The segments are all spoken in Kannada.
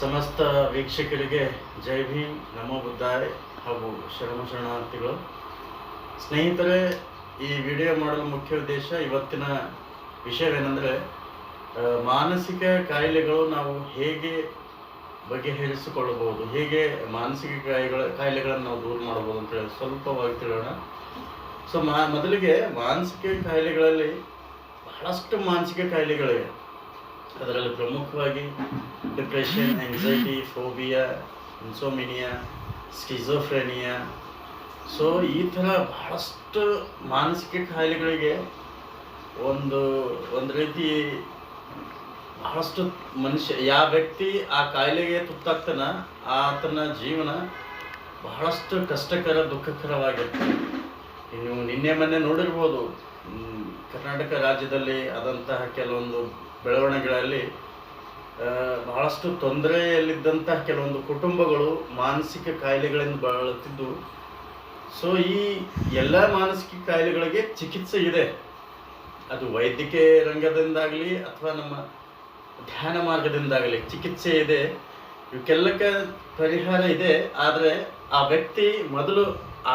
ಸಮಸ್ತ ವೀಕ್ಷಕರಿಗೆ ಜೈ ಭೀಮ್, ನಮೋ ಬುದ್ಧಾಯ್ ಹಾಗೂ ಶರಣ ಶರಣಾರ್ಥಿಗಳು. ಸ್ನೇಹಿತರೆ, ಈ ವಿಡಿಯೋ ಮಾಡಲು ಮುಖ್ಯ ಉದ್ದೇಶ ಇವತ್ತಿನ ವಿಷಯವೇನೆಂದರೆ ಮಾನಸಿಕ ಕಾಯಿಲೆಗಳು ನಾವು ಹೇಗೆ ಬಗೆಹರಿಸಿಕೊಳ್ಳಬಹುದು, ಹೇಗೆ ಮಾನಸಿಕ ಕಾಯಿಗಳ, ಕಾಯಿಲೆಗಳನ್ನು ನಾವು ದೂರ ಮಾಡಬಹುದು ಅಂತೇಳಿ ಸ್ವಲ್ಪವಾಗಿ ತಿಳಿಯೋಣ. ಸೊ ಮಾ, ಮೊದಲಿಗೆ ಮಾನಸಿಕ ಕಾಯಿಲೆಗಳಲ್ಲಿ ಬಹಳಷ್ಟು ಮಾನಸಿಕ ಕಾಯಿಲೆಗಳಿವೆ. ಅದರಲ್ಲಿ ಪ್ರಮುಖವಾಗಿ depression anxiety phobia insomnia schizophrenia so ಈ ಥರ ಬಹಳಷ್ಟು ಮಾನಸಿಕ ಕಾಯಿಲೆಗಳಿಗೆ ಒಂದು ಒಂದು ರೀತಿ ಬಹಳಷ್ಟು ಮನುಷ್ಯ ಯಾವ ವ್ಯಕ್ತಿ ಆ ಕಾಯಿಲೆಗೆ ತುತ್ತಾಗ್ತಾನ ಆತನ ಜೀವನ ಬಹಳಷ್ಟು ಕಷ್ಟಕರ, ದುಃಖಕರವಾಗಿರ್ತದೆ. ನೀವು ನಿನ್ನೆ ಮೊನ್ನೆ ನೋಡಿರ್ಬೋದು ಕರ್ನಾಟಕ ರಾಜ್ಯದಲ್ಲಿ ಆದಂತಹ ಕೆಲವೊಂದು ಬೆಳವಣಿಗೆಗಳಲ್ಲಿ ಬಹಳಷ್ಟು ತೊಂದರೆಯಲ್ಲಿದ್ದಂತಹ ಕೆಲವೊಂದು ಕುಟುಂಬಗಳು ಮಾನಸಿಕ ಕಾಯಿಲೆಗಳಿಂದ ಬಳಲುತ್ತಿದ್ದು, ಸೊ ಈ ಎಲ್ಲ ಮಾನಸಿಕ ಕಾಯಿಲೆಗಳಿಗೆ ಚಿಕಿತ್ಸೆ ಇದೆ. ಅದು ವೈದ್ಯಕೀಯ ರಂಗದಿಂದಾಗಲಿ ಅಥವಾ ನಮ್ಮ ಧ್ಯಾನ ಮಾರ್ಗದಿಂದಾಗಲಿ ಚಿಕಿತ್ಸೆ ಇದೆ. ಇವಕ್ಕೆಲ್ಲಕ್ಕೆ ಪರಿಹಾರ ಇದೆ. ಆದರೆ ಆ ವ್ಯಕ್ತಿ ಮೊದಲು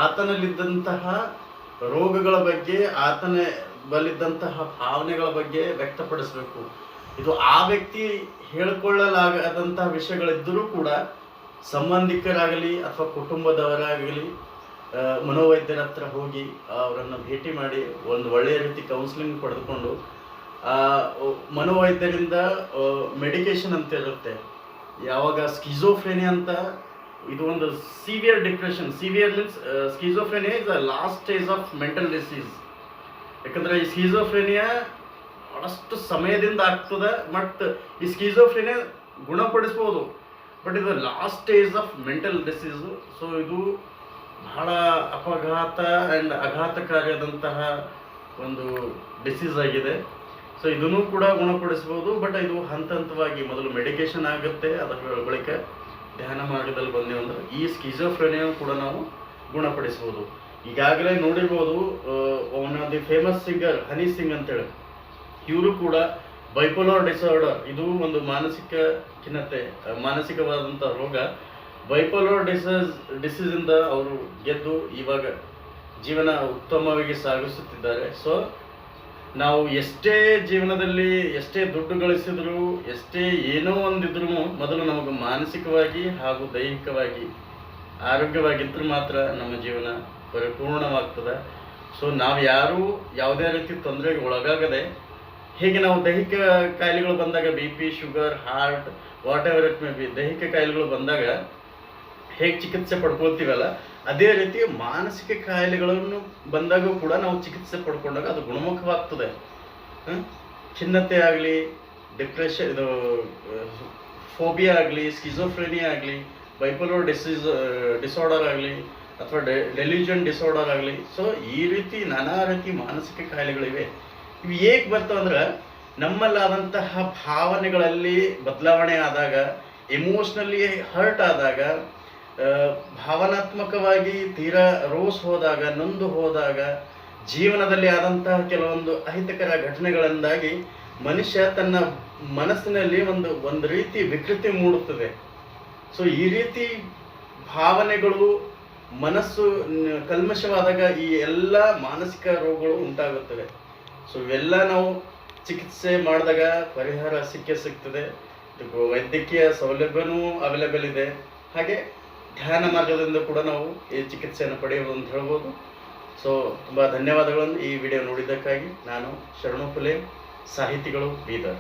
ಆತನಲ್ಲಿದ್ದಂತಹ ರೋಗಗಳ ಬಗ್ಗೆ ಆತನ ಬಲ್ಲಿದ್ದಂತಹ ಭಾವನೆಗಳ ಬಗ್ಗೆ ವ್ಯಕ್ತಪಡಿಸಬೇಕು. ಇದು ಆ ವ್ಯಕ್ತಿ ಹೇಳಿಕೊಳ್ಳಲಾಗದಂತಹ ವಿಷಯಗಳಿದ್ದರೂ ಕೂಡ ಸಂಬಂಧಿಕರಾಗಲಿ ಅಥವಾ ಕುಟುಂಬದವರಾಗಲಿ ಮನೋವೈದ್ಯರ ಹತ್ರ ಹೋಗಿ ಅವರನ್ನು ಭೇಟಿ ಮಾಡಿ ಒಂದು ಒಳ್ಳೆಯ ರೀತಿ ಕೌನ್ಸಿಲಿಂಗ್ ಪಡೆದುಕೊಂಡು ಮನೋವೈದ್ಯರಿಂದ ಮೆಡಿಕೇಶನ್ ಅಂತ ಇರುತ್ತೆ. ಯಾವಾಗ ಸ್ಕಿಜೋಫ್ರೇನಿಯಾ ಅಂತ ಇದು ಒಂದು severe depression severe means schizophrenia is the last stage of mental disease ಯಾಕಂದ್ರೆ ಈ ಸ್ಕಿಜೋಫ್ರೇನಿಯಾ ಬಹಳಷ್ಟು ಸಮಯದಿಂದ ಆಗ್ತದೆ ಮತ್ತು ಈ ಸ್ಕಿಜೋಫ್ರೇನಿಯಾ ಗುಣಪಡಿಸ್ಬೋದು. ಬಟ್ ಇದು last stage of mental disease so ಇದು ಬಹಳ ಅಪಘಾತ ಆ್ಯಂಡ್ ಆಘಾತಕಾರಿಯಾದಂತಹ ಒಂದು ಡಿಸೀಸ್ ಆಗಿದೆ. ಸೊ ಇದನ್ನು ಕೂಡ ಗುಣಪಡಿಸ್ಬೋದು ಬಟ್ ಇದು ಹಂತ ಹಂತವಾಗಿ ಮೊದಲು ಮೆಡಿಕೇಶನ್ ಆಗುತ್ತೆ, ಅದರ ಬಳಿಕ. ಧ್ಯಾನ ಮಾರ್ಗದಲ್ಲಿ ಬಂದೆವು ಅಂದ್ರೆ ಈ ಸ್ಕಿಜೋಫ್ರೆನಿಯನ್ನು ಕೂಡ ನಾವು ಗುಣಪಡಿಸ್ಬೋದು. ಈಗಾಗಲೇ ನೋಡಿರ್ಬೋದು one of the famous singer Honey Singh ಅಂತೇಳಿ. ಇವರು ಕೂಡ ಬೈಪೋಲಾರ್ ಡಿಸಾರ್ಡರ್ ಇದು ಒಂದು ಮಾನಸಿಕ ಖಿನ್ನತೆ ಮಾನಸಿಕವಾದಂಥ ರೋಗ. ಬೈಪೋಲಾರ್ ಡಿಸೀಸ್ ಡಿಸೀಸಿಂದ ಅವರು ಗೆದ್ದು ಇವಾಗ ಜೀವನ ಉತ್ತಮವಾಗಿ ಸಾಗಿಸುತ್ತಿದ್ದಾರೆ. ಸೊ ನಾವು ಎಷ್ಟೇ ಜೀವನದಲ್ಲಿ ಎಷ್ಟೇ ದುಡ್ಡು ಗಳಿಸಿದ್ರು, ಎಷ್ಟೇ ಏನೋ ಒಂದಿದ್ರು ಮೊದಲು ನಮಗೆ ಮಾನಸಿಕವಾಗಿ ಹಾಗೂ ದೈಹಿಕವಾಗಿ ಆರೋಗ್ಯವಾಗಿದ್ದರೂ ಮಾತ್ರ ನಮ್ಮ ಜೀವನ ಪರಿಪೂರ್ಣವಾಗ್ತದೆ. ಸೊ ನಾವು ಯಾರು ಯಾವುದೇ ರೀತಿ ತೊಂದರೆಗೆ ಒಳಗಾಗದೆ, ಹೀಗೆ ನಾವು ದೈಹಿಕ ಕಾಯಿಲೆಗಳು ಬಂದಾಗ B P, sugar, heart whatever it may be ದೈಹಿಕ ಕಾಯಿಲೆಗಳು ಬಂದಾಗ ಹೇಗೆ ಚಿಕಿತ್ಸೆ ಪಡ್ಕೊಳ್ತೀವಲ್ಲ, ಅದೇ ರೀತಿ ಮಾನಸಿಕ ಕಾಯಿಲೆಗಳನ್ನು ಬಂದಾಗೂ ಕೂಡ ನಾವು ಚಿಕಿತ್ಸೆ ಪಡ್ಕೊಂಡಾಗ ಅದು ಗುಣಮುಖವಾಗ್ತದೆ? ಖಿನ್ನತೆ ಆಗಲಿ, ಡಿಪ್ರೆಷನ್, ಇದು, ಫೋಬಿಯಾ ಆಗಲಿ, ಸ್ಕಿಜೋಫ್ರೆನಿಯಾ ಆಗಲಿ, ಬೈಪೋಲರ್ ಡಿಸೀಸ್ ಡಿಸಾರ್ಡರ್ ಆಗಲಿ, ಅಥವಾ ಡೆಲ್ಯೂಷನ್ ಡಿಸಾರ್ಡರ್ ಆಗಲಿ, ಸೊ ಈ ರೀತಿ ನಾನಾ ರೀತಿ ಮಾನಸಿಕ ಕಾಯಿಲೆಗಳಿವೆ ಇವು ಏಕೆ ಬರ್ತಾವಂದ್ರೆ ನಮ್ಮಲ್ಲಾದಂತಹ ಭಾವನೆಗಳಲ್ಲಿ ಬದಲಾವಣೆ ಆದಾಗ ಎಮೋಷ್ನಲ್ಲಿ ಹರ್ಟ್ ಆದಾಗ ಭಾವನಾತ್ಮಕವಾಗಿ ತೀರಾ ರೋಸ್ ಹೋದಾಗ, ನೊಂದು ಹೋದಾಗ, ಜೀವನದಲ್ಲಿ ಆದಂತಹ ಕೆಲವೊಂದು ಅಹಿತಕರ ಘಟನೆಗಳಿಂದಾಗಿ ಮನುಷ್ಯ ತನ್ನ ಮನಸ್ಸಿನಲ್ಲಿ ಒಂದು ಒಂದು ರೀತಿ ವಿಕೃತಿ ಮೂಡುತ್ತದೆ. ಸೊ ಈ ರೀತಿ ಭಾವನೆಗಳು, ಮನಸ್ಸು ಕಲ್ಮಶವಾದಾಗ ಈ ಎಲ್ಲ ಮಾನಸಿಕ ರೋಗಗಳು ಉಂಟಾಗುತ್ತವೆ. ಸೊ ಇವೆಲ್ಲ ನಾವು ಚಿಕಿತ್ಸೆ ಮಾಡಿದಾಗ ಪರಿಹಾರ ಸಿಕ್ಕೇ ಸಿಗ್ತದೆ. ವೈದ್ಯಕೀಯ ಸೌಲಭ್ಯನೂ ಅವೈಲೇಬಲ್ ಇದೆ. ಹಾಗೆ ಧ್ಯಾನ ಮಾರ್ಗದಿಂದ ಕೂಡ ನಾವು ಈ ಚಿಕಿತ್ಸೆಯನ್ನು ಪಡೆಯಬಹುದು ಅಂತ ಹೇಳ್ಬೋದು. ಸೊ ತುಂಬ ಧನ್ಯವಾದಗಳನ್ನು ಈ ವಿಡಿಯೋ ನೋಡಿದ್ದಕ್ಕಾಗಿ. ನಾನು ಶರಣು ಫುಲೆ ಸಾಹಿತಿಗಳು ಬೀದರ್.